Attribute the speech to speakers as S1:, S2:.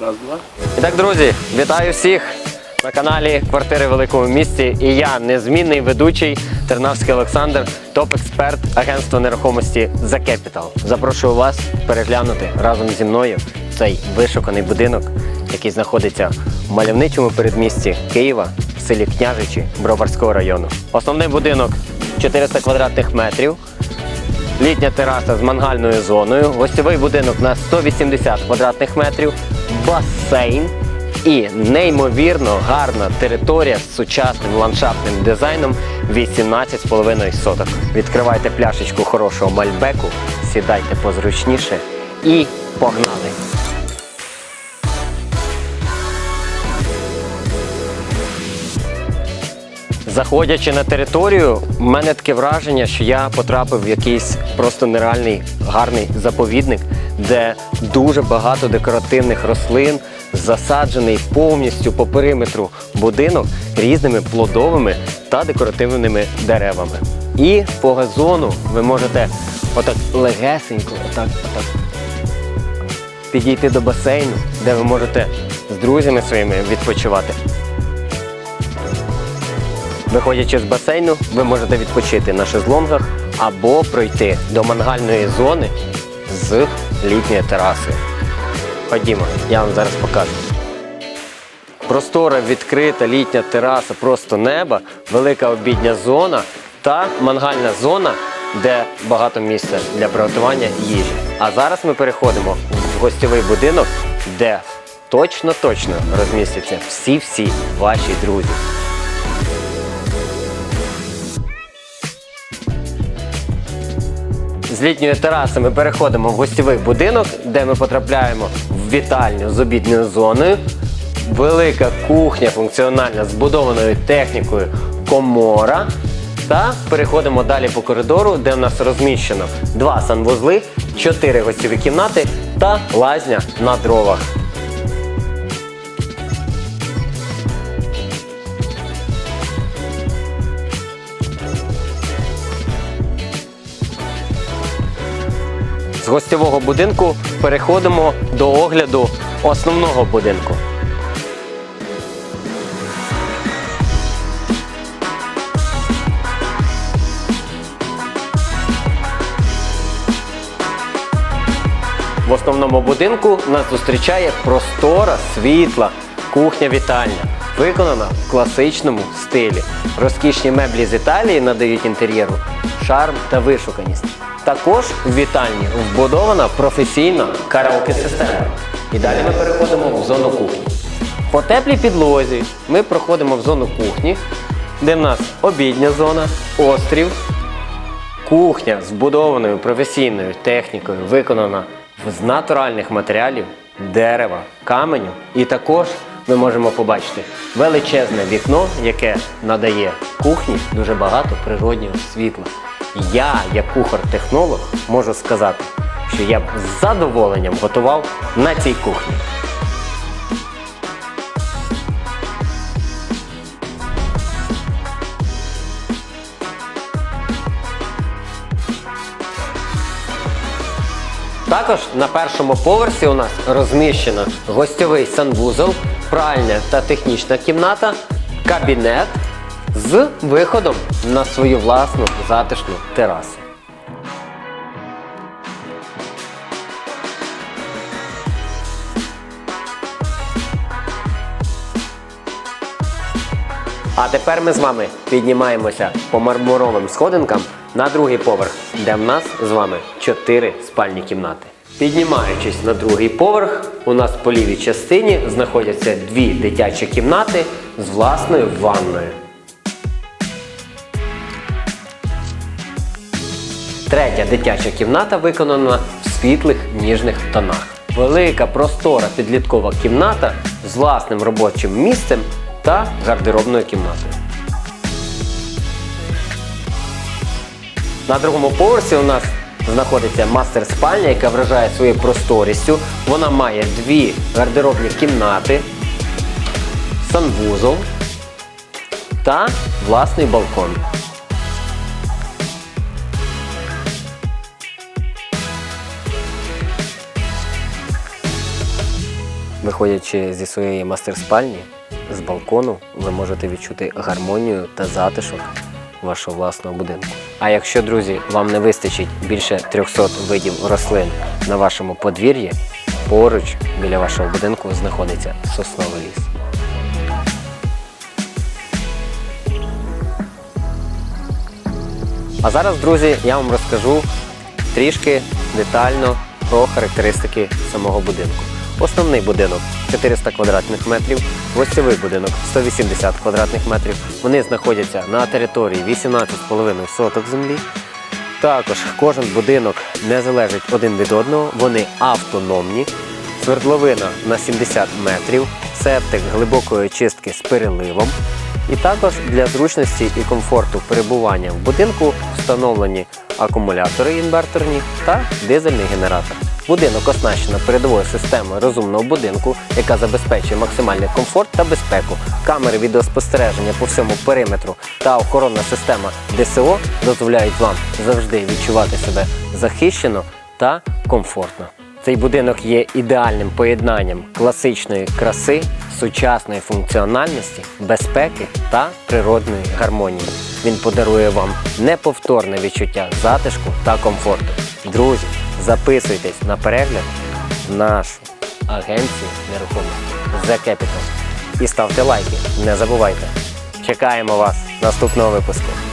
S1: Раз, два.
S2: І так, друзі, вітаю всіх на каналі Квартири в великому місті. І я, незмінний ведучий Тернавський Олександр, топ-експерт агентства нерухомості The Capital. Запрошую вас переглянути разом зі мною цей вишуканий будинок, який знаходиться в мальовничому передмісті Києва, в селі Княжичі Броварського району. Основний будинок 400 квадратних метрів. Літня тераса з мангальною зоною, гостьовий будинок на 180 квадратних метрів, басейн і неймовірно гарна територія з сучасним ландшафтним дизайном 18,5 соток. Відкривайте пляшечку хорошого мальбеку, сідайте позручніше і погнали! Заходячи на територію, в мене таке враження, що я потрапив в якийсь просто нереальний гарний заповідник, де дуже багато декоративних рослин, засаджений повністю по периметру будинок різними плодовими та декоративними деревами. І по газону ви можете отак легесенько, отак, отак підійти до басейну, де ви можете з друзями своїми відпочивати. Виходячи з басейну, ви можете відпочити на шезлонгах або пройти до мангальної зони з літньої тераси. Ходімо, я вам зараз покажу. Простора відкрита літня тераса, просто неба, велика обідня зона та мангальна зона, де багато місця для приготування їжі. А зараз ми переходимо в гостьовий будинок, де точно-точно розмістяться всі-всі ваші друзі. З літньої тераси ми переходимо в гостєвий будинок, де ми потрапляємо в вітальню з обідньою зоною. Велика кухня функціональна з будованою технікою комора. Та переходимо далі по коридору, де в нас розміщено два санвузли, чотири гостєві кімнати та лазня на дровах. Гостьового будинку переходимо до огляду основного будинку. В основному будинку нас зустрічає простора, світла, кухня-вітальня, виконана в класичному стилі. Розкішні меблі з Італії надають інтер'єру шарм та вишуканість. Також в вітальні вбудована професійна караоке-система. І далі ми переходимо в зону кухні. По теплій підлозі ми проходимо в зону кухні, де в нас обідня зона, острів, Кухня з вбудованою професійною технікою виконана з натуральних матеріалів, дерева, каменю. І також ми можемо побачити величезне вікно, яке надає кухні дуже багато природнього світла. Я, як кухар-технолог, можу сказати, що я б з задоволенням готував на цій кухні. Також на першому поверсі у нас розміщено гостьовий санвузол, пральня та технічна кімната, кабінет з виходом на свою власну затишну терасу. А тепер ми з вами піднімаємося по мармуровим сходинкам на другий поверх, де в нас з вами чотири спальні кімнати. Піднімаючись на другий поверх, у нас по лівій частині знаходяться дві дитячі кімнати з власною ванною. Третя дитяча кімната виконана в світлих ніжних тонах. Велика простора підліткова кімната з власним робочим місцем та гардеробною кімнатою. На другому поверсі у нас знаходиться мастер-спальня, яка вражає своєю просторістю. Вона має дві гардеробні кімнати, санвузол та власний балкон. Виходячи зі своєї мастер-спальні, з балкону, ви можете відчути гармонію та затишок вашого власного будинку. А якщо, друзі, вам не вистачить більше 300 видів рослин на вашому подвір'ї, поруч біля вашого будинку знаходиться сосновий ліс. А зараз, друзі, я вам розкажу трішки детально про характеристики самого будинку. Основний будинок 400 квадратних метрів, гостьовий будинок 180 квадратних метрів. Вони знаходяться на території 18,5 соток землі. Також кожен будинок не залежить один від одного, вони автономні. Свердловина на 70 метрів, септик глибокої чистки з переливом. І також для зручності і комфорту перебування в будинку встановлені акумулятори інверторні та дизельний генератор. Будинок оснащено передовою системою розумного будинку, яка забезпечує максимальний комфорт та безпеку. Камери відеоспостереження по всьому периметру та охоронна система ДСО дозволяють вам завжди відчувати себе захищено та комфортно. Цей будинок є ідеальним поєднанням класичної краси, сучасної функціональності, безпеки та природної гармонії. Він подарує вам неповторне відчуття затишку та комфорту. Друзі, записуйтесь на перегляд нашу агенцію нерухомості The Capital і ставте лайки. Не забувайте. Чекаємо вас наступного випуску.